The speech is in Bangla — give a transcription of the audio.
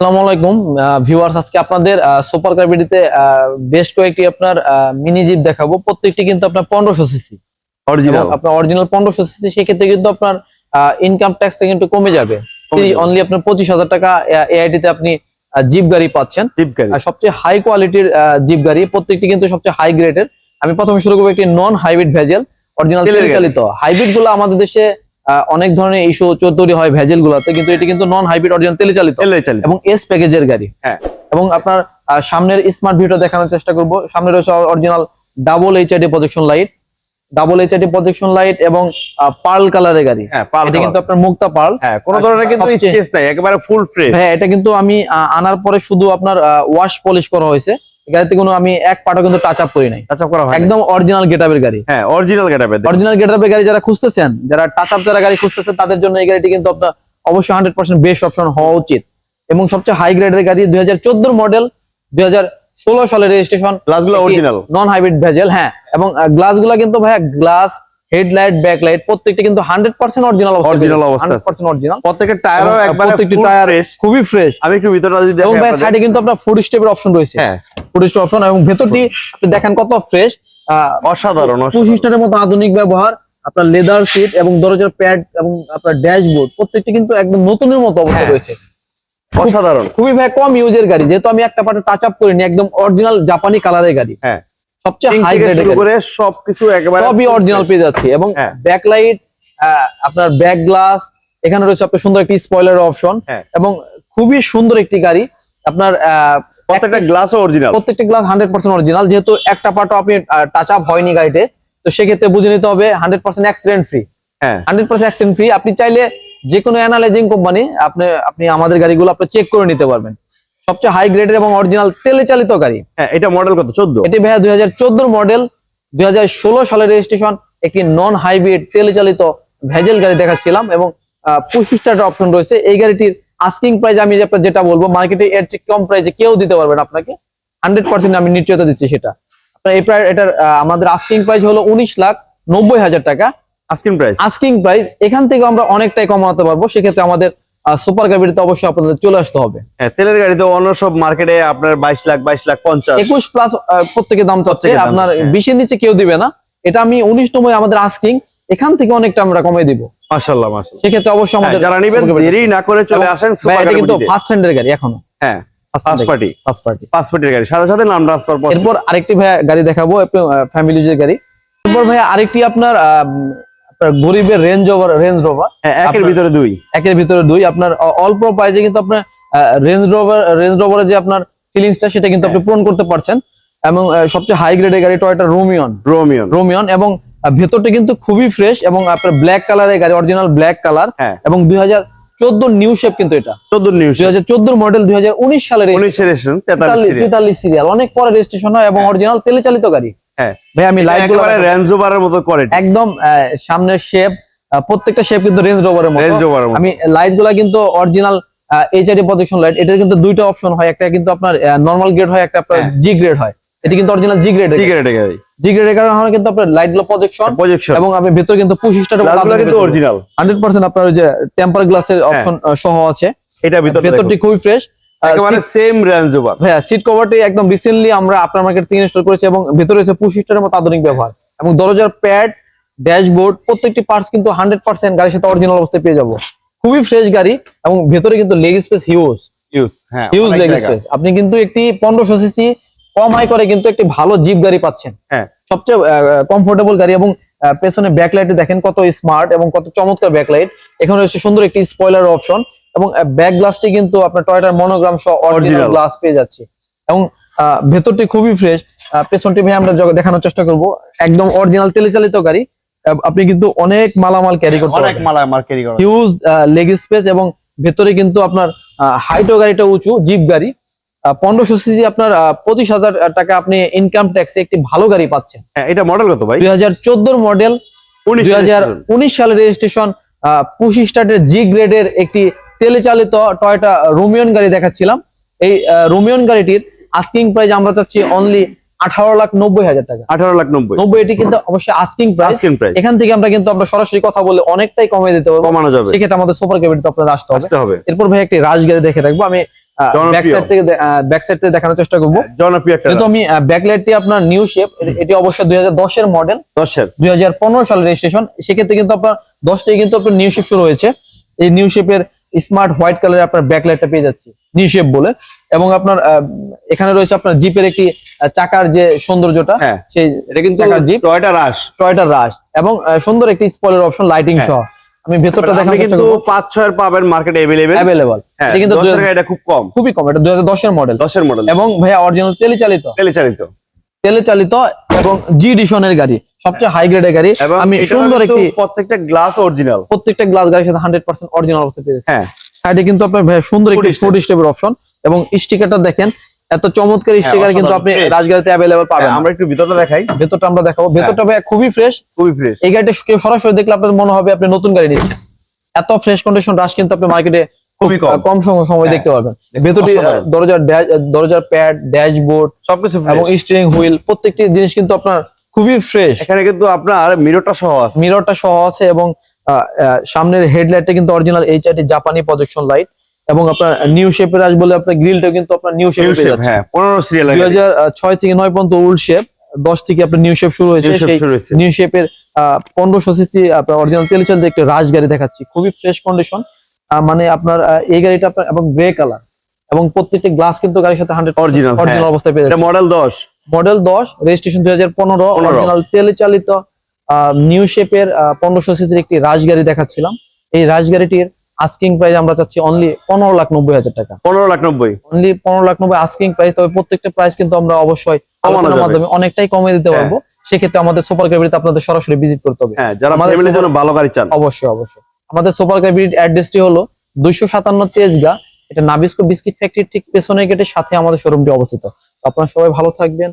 আসসালামু আলাইকুম। ভিউয়ার্স আজকে আপনাদের সুপার কার্বিডিতে বেশ কয়েকটি আপনার মিনি জিপ দেখাবো। প্রত্যেকটি কিন্তু আপনার পনেরোশো সিসি অরিজিনাল আপনার অরিজিনাল পনেরোশো সিসি সেক্ষেত্রে কিন্তু আপনার ইনকাম ট্যাক্সটা কিন্তু কমে যাবে। অনলি আপনার পঁচিশ হাজার টাকা এআইটি তে আপনি জিপ গাড়ি পাচ্ছেন। জিপ গাড়ি। সবচেয়ে হাই কোয়ালিটির জিপ গাড়ি প্রত্যেকটি কিন্তু সবচেয়ে হাই গ্রেডের আমি প্রথমে শুরু করব একটি নন হাইব্রিড ভেজেল অরিজিনাল চালিত হাইব্রিডগুলো আমাদের দেশে অনেক ধরনের ইস্যু তৈরি হয় ভেজেল গুলাতে কিন্তু এটি কিন্তু নন হাইব্রিড অরিজিনাল তেলে চালিত। তেলে চালিত। এবং এস প্যাকেজের গাড়ি। হ্যাঁ। এবং আপনার সামনের স্মার্ট ভিউটা দেখানোর চেষ্টা করব। সামনে রয়েছে original double HID projection light double HID projection light এবং পার্ল কালারের গাড়ি। হ্যাঁ এটা কিন্তু আপনার মুক্তা পার্ল হ্যাঁ কোনো ধরনের কিন্তু স্কেচ নাই একেবারে ফুল ফ্রেশ হ্যাঁ এটা কিন্তু আমি আনার পরে শুধু আপনার ওয়াশ পলিশ করা হয়েছে। গাড়িতে কোনো আমি এক পাটা কিন্তু টাচ আপ করি নাই। টাচ আপ করা হয় একদম অরিজিনাল গেটআপের গাড়ি। হ্যাঁ অরিজিনাল গেটআপের অরিজিনাল গেটআপের গাড়ি যারা খুঁজতেছেন যারা টাচ আপ যারা গাড়ি খুঁজতেছেন তাদের জন্য এই গাড়িটি কিন্তু আপনার অবশ্যই হান্ড্রেড পার্সেন্ট বেস্ট অপশন হওয়া উচিত। এবং সবচেয়ে হাই গ্রেডের গাড়ি দুই হাজার চোদ্দোর মডেল দুই হাজার ষোলো সালের রেজিস্ট্রেশন গ্লাসগুলো অরিজিনাল নন হাইব্রিড ভেজেল হ্যাঁ। এবং গ্লাসগুলা কিন্তু ভাইয়া গ্লাস হেডলাইট ব্যাকলাইট প্রত্যেকটা কিন্তু হান্ড্রেড পার্সেন্ট অরিজিনাল অবস্থা অরিজিনাল প্রত্যেকটা টায়ারও একবারে প্রত্যেকটি টায়ার খুবই ফ্রেশ আমি একটু ভিতরটা যদি এবং সাইডে কিন্তু আপনার ফুড স্টেপের অপশন রয়েছে। হ্যাঁ। ফুড স্টেপ অপশন এবং ভেতরটি আপনি দেখেন কত ফ্রেশ অসাধারণ। পঁচিশটার মতো আধুনিক ব্যবহার আপনার লেদার সিট এবং দরজার প্যাড এবং আপনার ড্যাশবোর্ড প্রত্যেকটি কিন্তু একদম নতুনের মতো অবস্থা হ্যাঁ। রয়েছে। অসাধারণ। খুবই ভাই কম ইউজের গাড়ি যেহেতু আমি একটা পার্টে টাচ আপ করিনি একদম অরিজিনাল জাপানি কালারের গাড়ি। হ্যাঁ। সবচেয়ে হাই থেকে শুরু করে সবকিছু একেবারে সবই অরিজিনাল পেয়ে যাচ্ছে। এবং হ্যাঁ। ব্যাকলাইট আপনার ব্যাক গ্লাস এখানে রয়েছে আপনার সুন্দর একটি স্পয়লার অপশন হ্যাঁ। এবং খুবই সুন্দর একটি গাড়ি। আপনার প্রত্যেকটা গ্লাসও অরিজিনাল প্রত্যেকটা গ্লাস অরিজিনাল যেহেতু একটা পার্টও আপনি টাচ আপ হয়নি গাড়িতে তো সেক্ষেত্রে বুঝে নিতে হবে হান্ড্রেড পার্সেন্ট অ্যাক্সিডেন্ট ফ্রি হ্যাঁ। অ্যাক্সিডেন্ট ফ্রি আপনি চাইলে যে কোনো অ্যানালাইজিং কোম্পানি আপনি আপনি আমাদের গাড়িগুলো আপনি চেক করে নিতে পারবেন। সবচেয়ে হাই গ্রেডের এবং অরিজিনাল তেলে চালিত গাড়ি। হ্যাঁ এটা মডেল কত? চোদ্দ? এটি ভাইয়া দুই হাজার মডেল দুই হাজার ষোলো সালের রেজিস্ট্রেশন একটি নন হাইব্রিড তেলে চালিত ভেজেল গাড়ি দেখাচ্ছিলাম এবং পঁচিশটা অপশন রয়েছে। এই গাড়িটির আস্কিং প্রাইস আমি যেটা বলব মার্কেটে এর চেয়ে কম প্রাইসে কেউ দিতে পারবেন আপনাকে। হান্ড্রেড পার্সেন্ট আমি নিশ্চয়তা দিচ্ছি সেটা। এই প্রায় এটার আমাদের আস্কিং প্রাইস হলো উনিশ লাখ নব্বই হাজার টাকা। আস্কিন প্রাইস আস্কিং প্রাইস এখান থেকে আমরা অনেকটাই কমাতে পারব। সেক্ষেত্রে আমাদের সুপার গাড়িতে অবশ্যই আপনাদের চলে আসতে হবে। হ্যাঁ তেলের গাড়িতে অন্য সব মার্কেটে আপনার বাইশ লাখ বাইশ লাখ পঞ্চাশ। একুশ প্লাস প্রত্যেকের দাম চাচ্ছে আপনার হ্যাঁ। বিশের নিচে কেউ দিবে না। এটা আমি উনিশ নব্বই আমাদের আস্কিং এখান থেকে অনেকটা আমরা কমে দিব। মাশাল্লাহ মাশাল্লাহ সেক্ষেত্রে অবশ্যই আমাদের হ্যাঁ, যারা নিবেন দেরি না করে চলে আসেন সুপার এটা কিন্তু। ফার্স্ট হ্যান্ডের গাড়ি এখনও। হ্যাঁ পার্টি পার্টির গাড়ি সাথে সাথে নাম ট্রান্সফার এরপর আরেকটি ভাইয়া গাড়ি দেখাবো ফ্যামিলি ইউজের গাড়ি। এরপর ভাইয়া আরেকটি আপনার গরিবের রেঞ্জ ওভার রেঞ্জ রোভার হ্যাঁ একের ভিতরে দুই। একের ভিতরে দুই। আপনার অল্প প্রাইজে কিন্তু আপনার রেঞ্জ রোভার রেঞ্জ রোভারের যে আপনার ফিলিংসটা সেটা কিন্তু আপনি পূরণ করতে পারছেন। এবং সবচেয়ে হাই গ্রেডের গাড়ি টয়টা রোমিয়ন রোমিয়ন রোমিয়ন এবং ভেতরটা কিন্তু খুবই ফ্রেশ এবং আপনার ব্ল্যাক কালারের গাড়ি অরিজিনাল ব্ল্যাক কালার হ্যাঁ। এবং দুই হাজার চোদ্দ নিউ শেপ কিন্তু এটা। চোদ্দ নিউ দুই হাজার চোদ্দ মডেল দুই হাজার উনিশ সালের তেতাল্লিশ তেতাল্লিশ সিরিয়াল অনেক পরে রেজিস্ট্রেশন হয় এবং অরিজিনাল তেলে চালিত গাড়ি। হ্যাঁ ভাই আমি লাইট রেঞ্জ ওভারের মতো করে। একদম সামনের শেপ প্রত্যেকটা শেপ কিন্তু রেঞ্জ রোভারের মতো। রেঞ্জ ওভারের মতো। আমি লাইটগুলা কিন্তু অরিজিনাল এইচআইডি প্রজেকশন লাইট এটা কিন্তু দুইটা অপশন হয়। একটা কিন্তু আপনার নর্মাল গ্রেড হয় একটা আপনার হ্যাঁ। জি গ্রেড হয়। এটা কিন্তু অরিজিনাল জি গ্রেড জি গ্রেডের কারণে কিন্তু আপনার লাইটগুলো প্রজেকশন এবং ভেতরে কিন্তু অরিজিনাল হান্ড্রেড পার্সেন্ট আপনার ওই যে টেম্পার গ্লাসের হ্যাঁ। অপশন সহ আছে। এটা ভিতরে ভেতরটি খুবই ফ্রেশ একেবারে সেম রেঞ্জ ওভার ভাইয়া সিট কভারটি একদম রিসেন্টলি আমরা আপনার মার্কেট থেকে ইনস্টল করেছি এবং ভেতরে রয়েছে পঁচিশটার মতো আধুনিক ব্যবহার এবং দরজার প্যাড ড্যাশবোর্ড প্রত্যেকটি পার্টস কিন্তু হান্ড্রেড পার্সেন্ট গাড়ির সাথে অরিজিনাল অবস্থায় পেয়ে যাব। খুবই ফ্রেশ গাড়ি এবং ভেতরে কিন্তু লেগ স্পেস হিউজ ইউজ হ্যাঁ লেগ স্পেস আপনি কিন্তু একটি পনেরোশো সিসি কম হাই করে কিন্তু একটি ভালো জিপ গাড়ি পাচ্ছেন। হ্যাঁ। সবচেয়ে কমফোর্টেবল গাড়ি এবং পেছনে ব্যাকলাইটে দেখেন কত স্মার্ট এবং কত চমৎকার ব্যাকলাইট এখানে রয়েছে সুন্দর একটি স্পয়লার অপশন এবং ব্যাক গ্লাসটি কিন্তু আপনার টয়টার মনোগ্রাম সহ অরিজিনাল গ্লাস পেয়ে যাচ্ছে। এবং ভেতরটি খুবই ফ্রেশ পেছনটি ভাই আমরা দেখানোর চেষ্টা করব। একদম অরিজিনাল তেলে চালিত গাড়ি। আপনি কিন্তু অনেক মালামাল ক্যারি করতে অনেক পারবেন। মালা মার ক্যারি করা হিউজ লেগ স্পেস এবং ভেতরে কিন্তু আপনার হাইটো গাড়িটা উঁচু জিপ গাড়ি। পনেরোশো সিসি আপনার পঁচিশ হাজার টাকা আপনি ইনকাম ট্যাক্সে একটি ভালো গাড়ি পাচ্ছেন। হ্যাঁ এটা মডেল কত ভাই? দুই হাজার চোদ্দোর মডেল দুই হাজার উনিশ সালের রেজিস্ট্রেশন পঁচিশ স্টার্টের জি গ্রেডের একটি তেলে চালিত টয়টা রোমিয়ন গাড়ি দেখাচ্ছিলাম। এই রোমিয়ন গাড়িটির আস্কিং প্রাইস আমরা চাচ্ছি অনলি আঠারো লাখ নব্বই হাজার টাকা। আঠারো লাখ নব্বই। নব্বই এটি কিন্তু অবশ্যই আস্কিং প্রাইস এখান থেকে আমরা কিন্তু আমরা সরাসরি কথা বলে অনেকটাই কমিয়ে দিতে পারব। কমানো যাবে। সেক্ষেত্রে আমাদের সুপার ক্যাবিনেট আপনার আসতে হবে। এরপর ভাই একটি গাড়ি দেখে রাখব। আমি জনপ্রিয়। ব্যাক সাইড থেকে ব্যাক সাইড দেখানোর চেষ্টা করব। জনপ্রিয় যেহেতু আমি ব্যাকলাইটটি আপনার নিউ শেপ এটি অবশ্যই দুই হাজার দশের মডেল দশের। দুই হাজার পনেরো সালের রেজিস্ট্রেশন সেক্ষেত্রে কিন্তু আপনার দশ থেকে কিন্তু আপনার নিউ শেপ শুরু হয়েছে। এই নিউ শেপের স্মার্ট হোয়াইট কালারের আপনার ব্যাকলাইটটা পেয়ে যাচ্ছি নিউ শেপ বলে। এবং আপনার এখানে রয়েছে আপনার জিপের একটি চাকার যে সৌন্দর্যটা হ্যাঁ সেই এটা কিন্তু টাকার jeep. Toyota Rush Toyota Rush এবং সুন্দর একটি স্পয়লার অপশন লাইটিং। সহ। আমি ভেতরটা চেষ্টা কিন্তু করব। পাঁচ ছয়ের পাবেন মার্কেটে অ্যাভেলেবল হ্যাঁ এটা কিন্তু দশের 2000 গাড়িটা খুব কম। খুবই কম এটা দুই হাজার দশের মডেল দশের মডেল এবং ভাইয়া অরিজিনাল তেলে চালিত তেলে চালিত তেলে চালিত এবং জি ডিশনের গাড়ি সবচেয়ে হাই গ্রেডের গাড়ি। এবং আমি সুন্দর একটি প্রত্যেকটা গ্লাস অরিজিনাল প্রত্যেকটা গ্লাস গাড়ির সাথে হান্ড্রেড পার্সেন্ট অরিজিনাল অবস্থা পেয়েছে হ্যাঁ। সাইডে কিন্তু আপনার সুন্দর একটি ফুড স্টেপের অপশন এবং স্টিকারটা দেখেন এত চমৎকার স্টিকার কিন্তু আপনি। রাজগাড়িতে অ্যাভেলেবল পাবেন। হ্যাঁ, আমরা একটু ভিতরটা দেখাই। ভেতরটা আমরা দেখাবো। ভেতরটা ভাই খুবই ফ্রেশ খুবই ফ্রেশ এই গাড়িটা সরাসরি দেখলে আপনার মনে হবে আপনি নতুন গাড়ি নিচ্ছেন। এত ফ্রেশ কন্ডিশন রাশ কিন্তু আপনি মার্কেটে খুবই কম। কম সময় সময় হ্যাঁ। দেখতে পারবেন ভেতরটি। দরজার দরজার প্যাড ড্যাশবোর্ড সবকিছু এবং স্টিয়ারিং হুইল প্রত্যেকটি জিনিস কিন্তু আপনার খুবই ফ্রেশ এখানে কিন্তু আপনার মিররটা সহ আছে। মিররটা সহ আছে এবং সামনের হেডলাইটটা কিন্তু অরিজিনাল এইচ এইচআইটি জাপানি প্রজেকশন লাইট এবং আপনার নিউ শেপের আস বলে আপনার গ্রিলটা কিন্তু আপনার নিউ শেপে পেয়ে যাচ্ছে হ্যাঁ পনেরো সিরিয়াল দুই হাজার ছয় থেকে নয় পর্যন্ত উল্ড শেপ দশ থেকে আপনার নিউ শেপ শুরু হয়েছে। সেই নিউ শেপের পনেরোশো সিসি আপনার অরিজিনাল তেল চালিত একটি গাড়ি দেখাচ্ছি। খুবই ফ্রেশ কন্ডিশন মানে আপনার এই গাড়িটা আপনার এবং গ্রে কালার এবং প্রত্যেকটা গ্লাস কিন্তু গাড়ির সাথে হান্ড্রেড হ্যাঁ। অরিজিনাল অবস্থায় পেয়ে যাচ্ছে। মডেল দশ। মডেল দশ রেজিস্ট্রেশন দুই হাজার পনেরো অরিজিনাল তেলে চালিত নিউ শেপের পনেরোশো সিসির একটি রাজগাড়ি দেখাচ্ছিলাম। এই রাজগাড়িটির আস্কিং প্রাইস আমরা চাচ্ছি অনলি পনেরো লাখ নব্বই হাজার টাকা। পনেরো লাখ নব্বই। অনলি পনেরো লাখ নব্বই আস্কিং প্রাইস তবে প্রত্যেকটা প্রাইস কিন্তু আমরা অবশ্যই আলোচনার মাধ্যমে অনেকটাই কমিয়ে দিতে হ্যাঁ। পারব। সেক্ষেত্রে আমাদের সুপার ক্যাবিনেট আপনাদের সরাসরি ভিজিট করতে হবে। হ্যাঁ যারা আমাদের ফ্যামিলির জন্য ভালো গাড়ি চান। অবশ্যই অবশ্যই। আমাদের সুপার ক্যাবিনেট অ্যাড্রেসটি হলো দুইশো সাতান্ন তেজগা। এটা নাবিস্কো বিস্কিট ফ্যাক্টরির ঠিক পেছনে গেটের সাথে আমাদের শোরুমটি অবস্থিত। আপনারা সবাই ভালো থাকবেন।